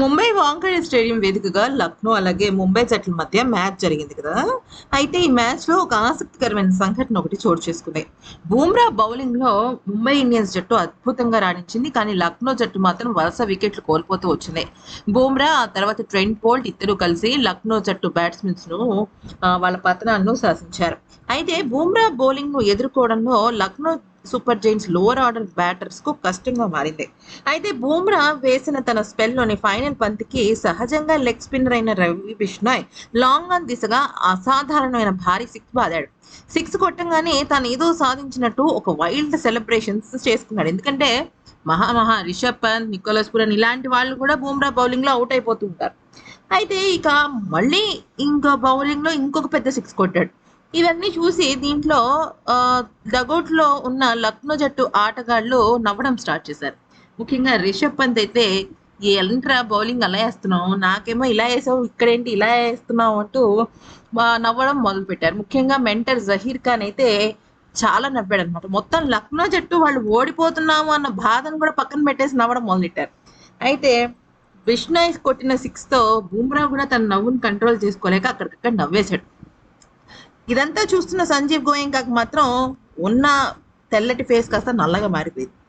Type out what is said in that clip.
Mumbai Wankhede stadium వేదికగా లక్నో అలాగే ముంబై జట్ల మధ్య మ్యాచ్ జరిగింది కదా. అయితే ఈ మ్యాచ్లో ఒక ఆసక్తికరమైన సంఘటన ఒకటి చోటు చేసుకుంది. బూమ్రా బౌలింగ్లో ముంబై ఇండియన్స్ జట్టు అద్భుతంగా రాణించింది కానీ లక్నో జట్టు మాత్రం వరుస వికెట్లు కోల్పోతూ వచ్చింది. బూమ్రా ఆ తర్వాత ట్రెంట్ పోల్ట్ ఇద్దరు కలిసి లక్నో జట్టు బ్యాట్స్మెన్స్ను వాళ్ళ పతనాలను శాసించారు. అయితే బూమ్రా బౌలింగ్ను ఎదుర్కోవడంలో Lucknow super giants lower order బ్యాటర్స్కు కష్టంగా మారింది. అయితే బూమ్రా వేసిన తన స్పెల్లోని ఫైనల్ పంత్కి సహజంగా లెగ్ స్పిన్నర్ అయిన రవి బిష్నాయ్ లాంగ్ ఆన్ దిశగా అసాధారణమైన భారీ సిక్స్ బాదాడు. సిక్స్ కొట్టంగానే తాను ఏదో సాధించినట్టు ఒక వైల్డ్ సెలబ్రేషన్స్ చేసుకున్నాడు. ఎందుకంటే మహా మహా రిషబ్ పంత్ నికోలస్ పురన్ ఇలాంటి వాళ్ళు కూడా బూమ్రా బౌలింగ్లో అవుట్ అయిపోతుంటారు అయితే ఇక మళ్ళీ ఇంకో బౌలింగ్లో ఇంకొక పెద్ద సిక్స్ కొట్టాడు. ఇవన్నీ చూసి దీంట్లో డగౌట్లో ఉన్న లక్నో జట్టు ఆటగాళ్ళు నవ్వడం స్టార్ట్ చేశారు. ముఖ్యంగా రిషబ్ పంత్ అయితే ఏంట్రా బౌలింగ్ అలా వేస్తున్నావు? నాకేమో ఇలా వేసావు ఇక్కడేంటి ఇలా వేస్తున్నావు? అంటూ నవ్వడం మొదలు పెట్టారు ముఖ్యంగా మెంటర్ జహీర్ ఖాన్ అయితే చాలా నవ్వాడు అనమాట మొత్తం లక్నో జట్టు వాళ్ళు ఓడిపోతున్నాము అన్న బాధను కూడా పక్కన పెట్టేసి నవ్వడం మొదలెట్టారు. అయితే బిష్నాయ్ కొట్టిన సిక్స్తో బూమ్రా కూడా తన నవ్వును కంట్రోల్ చేసుకోలేక అక్కడికక్కడ నవ్వేశాడు. ఇదంతా చూస్తున్న సంజీవ్ గోయంకాకి మాత్రం ఉన్న తెల్లటి ఫేస్ కాస్త నల్లగా మారిపోయింది.